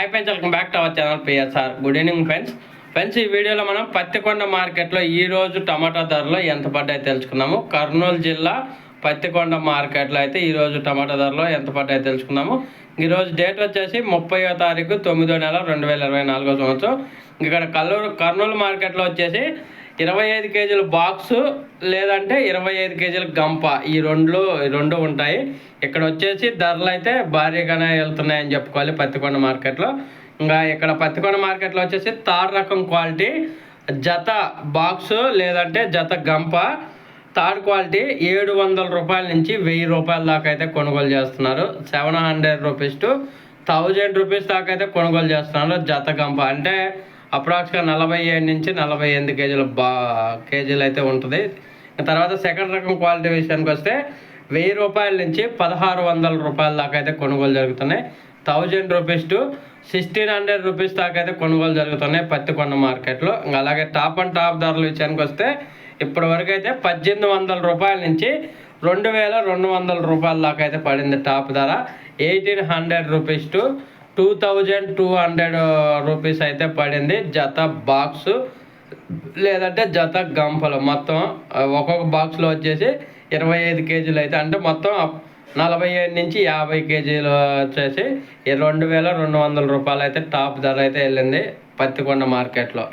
Hi friends welcome back to our channel PSR good evening friends friends ఈ వీడియోలో మనం పత్తికొండ మార్కెట్లో ఈరోజు టమాటా ధరలు ఎంత పడ్డాయో తెలుసుకున్నాము కర్నూలు జిల్లా పత్తికొండ మార్కెట్లో అయితే ఈరోజు టమాటా ధరలు ఎంత పడ్డాయో తెలుసుకున్నాము ఈ రోజు డేట్ వచ్చేసి ముప్పయో తారీఖు తొమ్మిదో నెల రెండు వేల ఇరవై నాలుగో సంవత్సరం. ఇక్కడ కల్లూరు కర్నూలు మార్కెట్లో వచ్చేసి ఇరవై ఐదు కేజీల బాక్సు లేదంటే ఇరవై ఐదు కేజీల గంప. ఈ రెండు రెండు ఉంటాయి. ఇక్కడ వచ్చేసి ధరలు అయితే భారీగానే వెళ్తున్నాయని చెప్పుకోవాలి పత్తికొండ మార్కెట్లో. ఇంకా ఇక్కడ పత్తికొండ మార్కెట్లో వచ్చేసి తార్ రకం క్వాలిటీ జత బాక్సు లేదంటే జత గంప. థర్డ్ క్వాలిటీ ఏడు వందల రూపాయల నుంచి వెయ్యి రూపాయల దాకా అయితే కొనుగోలు చేస్తున్నారు. Seven hundred rupees to thousand rupees దాకా అయితే కొనుగోలు చేస్తున్నారు జత గంప. అంటే అప్రాక్స్గా నలభై ఏడు నుంచి నలభై ఎనిమిది కేజీలు బా కేజీలు అయితే ఉంటుంది తర్వాత సెకండ్ రకం క్వాలిటీ విషయానికి వస్తే వెయ్యి రూపాయల నుంచి పదహారు వందల రూపాయల దాకా అయితే కొనుగోలు జరుగుతున్నాయి. Thousand rupees to sixteen hundred rupees దాకా అయితే కొనుగోలు జరుగుతున్నాయి పత్తికొండ మార్కెట్లో. ఇంకా అలాగే టాప్ అండ్ టాప్ ధరల విషయానికి వస్తే ఇప్పటి వరకు అయితే పద్దెనిమిది వందల రూపాయల నుంచి రెండు వేల రెండు వందల రూపాయల దాకా అయితే పడింది టాప్ ధర. Eighteen hundred rupees to two thousand two hundred rupees అయితే పడింది. జత బాక్సు లేదంటే జత గంపలు. మొత్తం ఒక్కొక్క బాక్స్లో వచ్చేసి ఇరవై ఐదు కేజీలు అయితే అంటే మొత్తం నలభై ఏడు నుంచి యాభై కేజీలు వచ్చేసి ఈ రెండు వేల రెండు వందల రూపాయలు అయితే టాప్ ధర అయితే వెళ్ళింది పత్తికొండ మార్కెట్లో.